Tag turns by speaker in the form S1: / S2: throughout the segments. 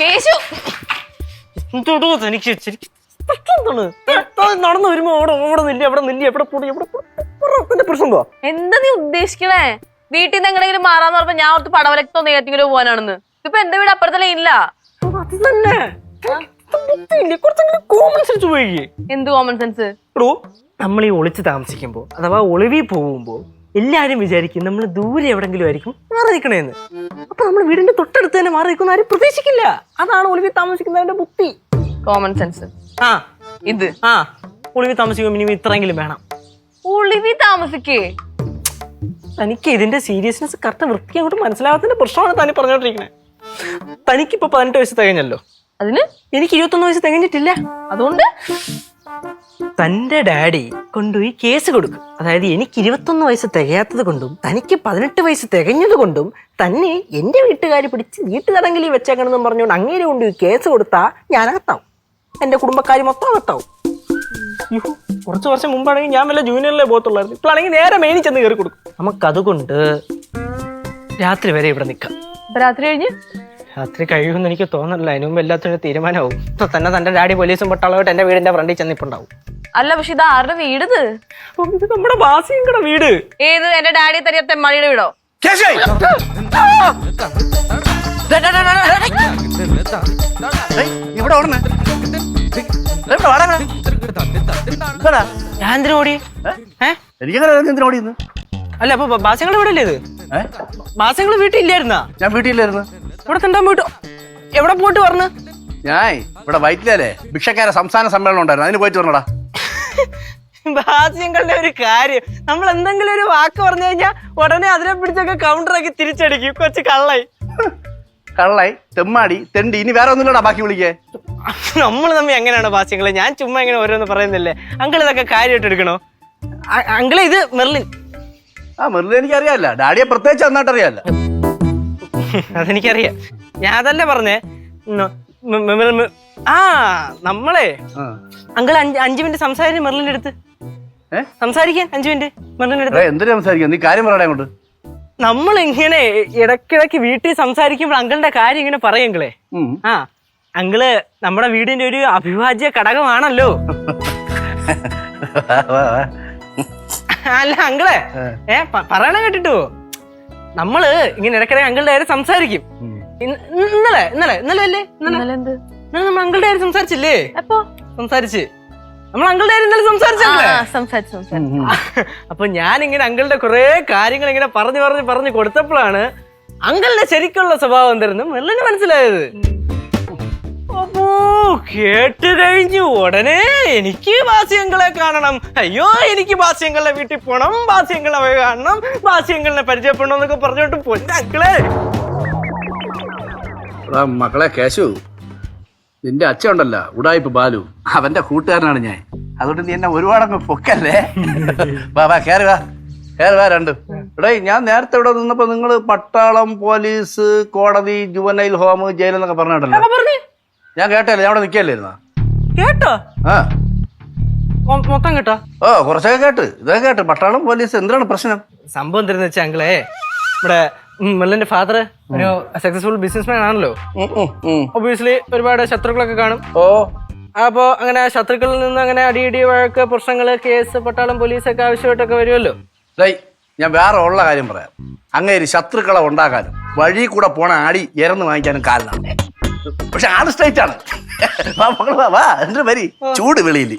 S1: കേശു.
S2: എന്തോടോ താൻ നടന്നു വരുമ്പോ അവിടെ അവിടെ നില്ല എവിടെ നില്ല എവിടെ പോടി എവിടെ പ്രശ്നം എന്താ
S1: എന്താ നീ ഉദ്ദേശിക്കണേ? വീട്ടിൽ നിന്ന് എങ്ങനെങ്കിലും മാറാന്ന് പറഞ്ഞപ്പോ ഞാൻ ഓർത്ത് പടവലക്കോ നെയ്യാറ്റിങ്ങിലോ പോകാനാണെന്ന് ഇപ്പൊ എന്റെ വീട് അപ്പുറത്തെ ലൈനില്ല
S2: അത് തന്നെ. ബുദ്ധിയില്ലേ? കുറച്ചെങ്കിലും കോമൺ സെൻസ് ഉപയോഗിക്കേ.
S1: എന്ത് കോമൺ സെൻസ്
S2: നമ്മൾ ഈ ഒളിച്ച് താമസിക്കുമ്പോ അഥവാ ഒളിവിൽ പോകുമ്പോൾ എല്ലാരും വിചാരിക്കും നമ്മൾ ദൂരെ എവിടെങ്കിലും ആയിരിക്കും മാറി നിൽക്കണേന്ന് അപ്പൊ നമ്മൾ വീടിന്റെ തൊട്ടടുത്ത് തന്നെ മാറി നിൽക്കുന്ന ആരും പ്രതീക്ഷിക്കില്ല. അതാണ് ഒളിവിൽ താമസിക്കുന്നതിന്റെ ബുദ്ധി.
S1: കോമൺ സെൻസ്
S2: ആ.
S1: ഇത്.
S2: ആ. ഒളിവിൽ താമസിക്കുമ്പോൾ മിനിമം ഇത്രയെങ്കിലും വേണം.
S1: ഒളിവിൽ താമസിക്കേ?
S2: തനിക്ക് ഇതിന്റെ സീരിയസ്നെസ് കറക്റ്റ് വൃത്തി അങ്ങോട്ട് മനസ്സിലാവാത്തതിന്റെ പ്രശ്നമാണ് തനി പറഞ്ഞോണ്ടിരിക്കുന്നത് തനിക്കിപ്പോ പതിനെട്ട് വയസ്സ് തികഞ്ഞല്ലോ.
S1: അതിന്?
S2: എനിക്ക് ഇരുപത്തൊന്ന് വയസ്സ് തികഞ്ഞിട്ടില്ല.
S1: അതുകൊണ്ട്
S2: തന്റെ ഡാഡി കൊണ്ടുപോയി കേസ് കൊടുക്കും. അതായത് എനിക്ക് ഇരുപത്തൊന്ന് വയസ്സ് തികയാത്തത് കൊണ്ടും തനിക്ക് പതിനെട്ട് വയസ്സ് തികഞ്ഞത് കൊണ്ടും തന്നെ എന്റെ വീട്ടുകാർ പിടിച്ച് വീട്ടുതടങ്കലിൽ വെച്ചേക്കണമെന്നും പറഞ്ഞുകൊണ്ട് അങ്ങേരെ കൊണ്ടുപോയി കേസ് കൊടുത്താ ഞാൻ അകത്താവും. എന്റെ കുടുംബക്കാർ മൊത്തം അകത്താവും. കുറച്ച് വർഷം മുമ്പാണെങ്കിൽ ഞാൻ വല്ല ജൂനിയറിലെ പോകത്തുള്ളായിരുന്നു. ഇപ്പോഴാണെങ്കിൽ നേരെ മേനി ചെന്ന് കയറി കൊടുക്കും. നമുക്കതുകൊണ്ട് രാത്രി വരെ ഇവിടെ നിൽക്കാം.
S1: ഇപ്പൊ രാത്രി കഴിഞ്ഞ്?
S2: രാത്രി കഴിയുമെന്ന് എനിക്ക് തോന്നുന്നില്ല അതിന് മുമ്പ് എല്ലാത്തിനും തീരുമാനമാവും. ഇപ്പൊ തന്നെ തന്റെ ഡാഡി പോലീസും പൊട്ടാളായിട്ട് എന്റെ വീടിന്റെ ഫ്രണ്ടിൽ ചെന്നിപ്പുണ്ടാവും
S1: അല്ല പക്ഷെ ഇത് ആരുടെ വീട് ഇത്
S2: നമ്മുടെ വാസിയുടെ വീട്
S1: ഏത് എന്റെ ഡാഡി തരിയത്തെ മണിയുടെ വീടോ
S3: ഇവിടെ ഓടണേ.
S2: ഞാൻ എന്തിനു ഓടി
S3: എനിക്കങ്ങനെ
S2: അല്ല അപ്പൊ ബാസ്യങ്ങൾ ഇവിടെ അല്ലേ ഇത് ബാസ്യങ്ങൾ വീട്ടിൽ ഇല്ലായിരുന്നാ
S3: ഞാൻ വീട്ടിലില്ലായിരുന്നു
S2: ഇവിടെ തന്നെ പോയിട്ട് എവിടെ പോയിട്ട് പറഞ്ഞു
S3: ഞാൻ ഇവിടെ വൈറ്റിലല്ലേ ഭിക്ഷക്കാര സംസ്ഥാന സമ്മേളനം ഉണ്ടായിരുന്നു അതിന് പോയിട്ട് വരണടാ
S2: ബാസ്യങ്ങളുടെ ഒരു കാര്യം. നമ്മൾ എന്തെങ്കിലും ഒരു വാക്ക് പറഞ്ഞു കഴിഞ്ഞാൽ ഉടനെ അതിനെ പിടിച്ചൊക്കെ കൗണ്ടറാക്കി തിരിച്ചടിക്കും. കുറച്ച് കള്ളായി
S3: കള്ളായി തെമ്മാടി തെണ്ടി ഇനി വേറെ ഒന്നുമില്ലടാ ബാക്കി വിളിക്കേ.
S2: നമ്മൾ തമ്മിൽ എങ്ങനെയാണ് ബാസ്യങ്ങളെ ഞാൻ ചുമ്മാ ഇങ്ങനെ ഓരോന്ന് പറയുന്നില്ലേ? അങ്കിൾ ഇതൊക്കെ കാര്യമായിട്ട് എടുക്കണോ? അങ്കിൾ അങ്കിളെ ഇത് മെർലിൻ.
S3: ആ മെർലിൻ എനിക്ക് അറിയാല്ല ഡാഡിയെ പ്രത്യേകിച്ച് നന്നായിട്ട് അറിയാല്ല
S2: അതെനിക്കറിയാം. ഞാൻ അതല്ലേ പറഞ്ഞേ? ആ നമ്മളെ. അങ്കിൾ അഞ്ച് മിനിറ്റ് സംസാരിക്കും മെറിലിന്റെ അടുത്ത്. സംസാരിക്കാൻ അഞ്ച് മിനിറ്റ് മെർലിന്റെ അടുത്ത്.
S3: എന്തിനാ സംസാരിക്കുക നീ കാര്യം പറയടാ അങ്ങോട്ട്.
S2: നമ്മൾ ഇങ്ങനെ ഇടക്കിടക്ക് വീട്ടിൽ സംസാരിക്കുമ്പോൾ അങ്കിളിന്റെ കാര്യം ഇങ്ങനെ പറയെങ്കിലേ
S3: ഉം.
S2: ആ അങ്കിൾ നമ്മുടെ വീടിന്റെ ഒരു അവിഭാജ്യ ഘടകമാണല്ലോ. അല്ല അങ്കിളെ. ഏ പറയണ കേട്ടിട്ടോ നമ്മൾ ഇങ്ങനെ ഇടക്കിടക്ക് അങ്കിളുടെ കാര്യം സംസാരിക്കും. ഇന്നലെ ഇന്നലെ ഇന്നലെ അല്ലേ? ഇന്നലെ.
S1: ഇന്നലെ എന്ത്?
S2: ഇന്നലെ നമ്മൾ അങ്കിളുടെ കാര്യം സംസാരിച്ചില്ലേ?
S1: എപ്പോ?
S2: സംസാരിച്ച്. നമ്മൾ അങ്കിളുടെ കാര്യം ഇന്നലെ സംസാരിച്ചല്ലേ?
S1: ആ, സംസാരിച്ചു സംസാരിച്ചു.
S2: അപ്പൊ ഞാൻ ഇങ്ങനെ അങ്കിളുടെ കുറെ കാര്യങ്ങൾ ഇങ്ങനെ പറഞ്ഞു പറഞ്ഞു പറഞ്ഞു കൊടുത്തപ്പോഴാണ് അങ്കിളിന്റെ ശരിക്കുള്ള സ്വഭാവം എന്തായിരുന്നു മെല്ലിന് മനസ്സിലായത്. അപ്പോ കേട്ട് കഴിഞ്ഞു. ഉടനെ എനിക്ക് ബാസ്യങ്ങളെ കാണണം. അയ്യോ എനിക്ക് ബാസ്യങ്ങളുടെ വീട്ടിൽ പോണം. ബാസ്യങ്ങളെ കാണണം. ബാസ്യങ്ങളെ പരിചയപ്പെടണം എന്നൊക്കെ പറഞ്ഞോട്ട് പോയി അങ്കിളെ
S3: എടാ മക്കളെ കേശു നിന്റെ അച്ഛൻ ഉണ്ടല്ലോ ഉടായിപ്പ് ബാലു. അവന്റെ കൂട്ടുകാരനാണ് ഞാൻ. അതുകൊണ്ട് നീ എന്നെ ഒരുപാടങ്ങ് പൊക്കല്ലേ? വാ വാ കയറി വാ. കയറി വാ രണ്ടും. എടേ ഞാൻ നേരത്തെ ഇവിടെ നിന്നപ്പോ നിങ്ങൾ പട്ടാളം പോലീസ് കോടതി ജുവനൈൽ ഹോം ജയിൽ എന്നൊക്കെ പറഞ്ഞിട്ടല്ലോ
S2: പറഞ്ഞു.
S3: ഞാൻ കേട്ടല്ലേ ഞാൻ അവിടെ നിൽക്കല്ലായിരുന്ന
S2: കേട്ടോ?
S3: ആ.
S2: മൊത്തം കേട്ടോ?
S3: ഓ കുറച്ചൊക്കെ കേട്ട്. ഇതൊക്കെ കേട്ട്. പട്ടാളം പോലീസ് എന്തിനാണ് പ്രശ്നം?
S2: സംഭവം എന്താണെന്ന് വെച്ചാൽ അങ്കിളേ ഇവിടെ മെല്ലന്റെ ഫാദർ ഒരു സക്സസ്ഫുൾ ബിസിനസ്മാൻ ആണല്ലോ. ഒബിയസ്ലി ഒരുപാട് ശത്രുക്കളൊക്കെ കാണും.
S3: ഓ.
S2: അപ്പോ അങ്ങനെ ശത്രുക്കളിൽ നിന്ന് അങ്ങനെ അടിയിടി വഴക്ക് പ്രശ്നങ്ങൾ കേസ് പട്ടാളം പോലീസൊക്കെ ആവശ്യമായിട്ടൊക്കെ വരുമല്ലോ.
S3: ഞാൻ വേറെ ഉള്ള കാര്യം പറയാം. അങ്ങേര് ശത്രുക്കളെ ഉണ്ടാക്കാനും വഴി കൂടെ പോണ ആടി ഇറന്ന് വാങ്ങിക്കാനും കാരണം പക്ഷെ ആൾ സ്ട്രൈറ്റ് ആണ്. വാ മകൾ വാ, വാ എന്നിട്ട് വരി. ചൂട് വെളിയിൽ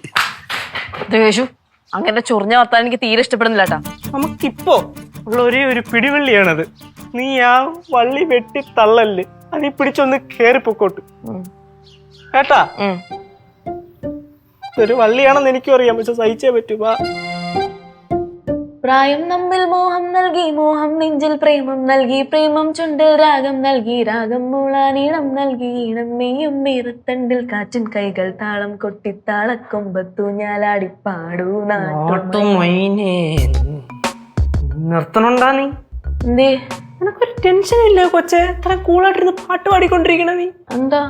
S1: അങ്ങനെ ചൊറിഞ്ഞ വർത്താൻ എനിക്ക് തീരെ ഇഷ്ടപ്പെടുന്നില്ല കേട്ടാ
S2: നമുക്കിപ്പോ ഉള്ള ഒരേ ഒരു പിടിവള്ളിയാണത്. നീ ആ വള്ളി വെട്ടി തള്ളൽ അത് ഈ പിടിച്ചൊന്ന് കേറി പൊക്കോട്ട് കേട്ടാ? ഒരു വള്ളിയാണെന്ന് എനിക്കും അറിയാം. പക്ഷെ സഹിച്ചേ പറ്റൂ.
S1: പ്രായം നമ്മിൽ മോഹം നൽകി മോഹം നെഞ്ചിൽ പ്രേമം നൽകി പ്രേമം ചുണ്ടിൽ രാഗം നൽകി രാഗം മൂളാനീണം നൽകി ഈണം മെയ്യും മീറത്തണ്ടിൽ കാറ്റിൻ കൈകൾ താളം കൊട്ടിത്താളക്കൊമ്പത്തു ഞാലാടിപ്പാടൂ
S2: നാട്ടോട്ടം നിർത്തണുണ്ടാ നീ?
S1: എന്തേ?
S2: നിനക്കൊരു ടെൻഷൻ ഇല്ല കൊച്ചെ? ഇത്ര കൂളായിട്ടിരുന്ന് പാട്ട് പാടിക്കൊണ്ടിരിക്കണ നീ?
S1: എന്താ?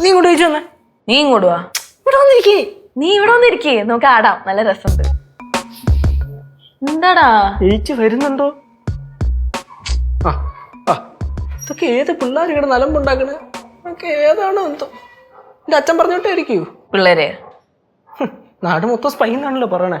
S2: നീ ഇങ്ങോട്ട് ചോദിച്ചു വന്നേ
S1: നീ ഇങ്ങോട്ട് വാ.
S2: ഇവിടെ വന്നിരിക്കേ.
S1: നീ ഇവിടെ വന്നിരിക്കേ. നമുക്ക് ആടാം. നല്ല രസമുണ്ട്. എന്താടാ?
S2: ജയിച്ചു വരുന്നുണ്ടോ? ഇതൊക്കെ ഏത് പിള്ളേർ ഇവിടെ നലമ്പുണ്ടാക്കണേ? നിനക്ക് ഏതാണോ എന്തോ? എന്റെ അച്ഛൻ പറഞ്ഞോട്ടേ ഇരിക്കൂ.
S1: പിള്ളേരെ.
S2: നാട് മൊത്തം സ്പൈന്നാണല്ലോ പറയണേ.